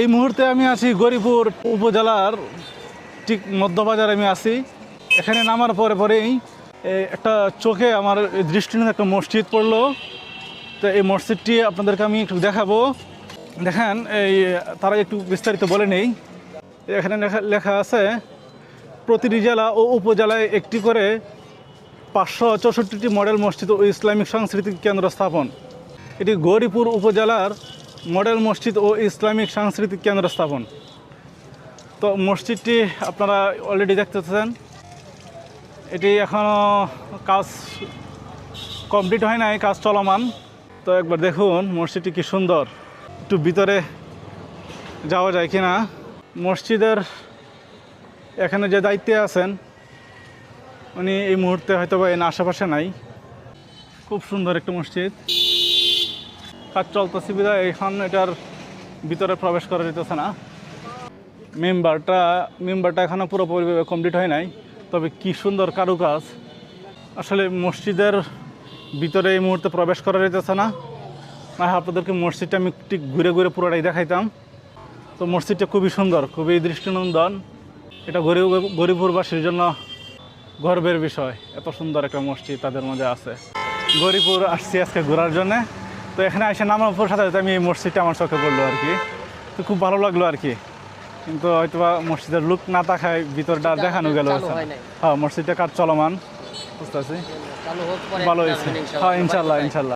এই মুহূর্তে আমি আছি গরিপুর উপজেলার ঠিক মধ্যবাজারে আমি আছি। এখানে নামার পরে পরেই একটা চোখে আমার দৃষ্টিনন্দন একটা মসজিদ পড়ল। তো এই মসজিদটি আপনাদেরকে আমি একটু দেখাবো। দেখেন, এই তারা একটু বিস্তারিত বলে নেই। এখানে লেখা আছে, প্রতিটি জেলা ও উপজেলায় একটি করে পাঁচশো চৌষট্টিটি মডেল মসজিদ ও ইসলামিক সাংস্কৃতিক কেন্দ্র স্থাপন। এটি গৌরীপুর উপজেলার মডেল মসজিদ ও ইসলামিক সাংস্কৃতিক কেন্দ্র স্থাপন। তো মসজিদটি আপনারা অলরেডি দেখতে পাচ্ছেন এটি এখনও কাজ কমপ্লিট হয় নাই, কাজ চলমান। তো একবার দেখুন মসজিদটি কি সুন্দর। একটু ভিতরে যাওয়া যায় কিনা। মসজিদের এখানে যে দায়িত্বে আছেন, উনি এই মুহূর্তে হয়তো বা এর আশেপাশে নাই। খুব সুন্দর একটা মসজিদ। কাজ চলতেছে বিধায় এখন এটার ভিতরে প্রবেশ করা যেতেছে না। মেম্বারটা মেম্বারটা এখনও পুরোপুরি কমপ্লিট হয় নাই। তবে কি সুন্দর কারুকাজ। আসলে মসজিদের ভিতরে এই মুহূর্তে প্রবেশ করা যেতেছে না। না, আপনাদেরকে মসজিদটা আমি ঠিক ঘুরে ঘুরে পুরোটাই দেখাইতাম। তো মসজিদটা খুবই সুন্দর, খুবই দৃষ্টিনন্দন। এটা গরিব, গরিবপুরবাসীর জন্য গর্বের বিষয়, এত সুন্দর একটা মসজিদ তাদের মধ্যে আছে। গরিপুর আসছি আজকে ঘোরার জন্য। তো এখানে এসে নামার উপর সাথে সাথে আমি এই মসজিদটা আমার চোখে পড়ল আর কি। তো খুব ভালো লাগল আর কি। কিন্তু হয়তো বা মসজিদের লুক না থাকায় ভিতরটা দেখানো গেল হয় নাই। হ্যাঁ মসজিদটা কাজ চলমান। বুঝতে পারছি। ভালো হয়েছে। হ্যাঁ ইনশাল্লাহ ইনশাল্লাহ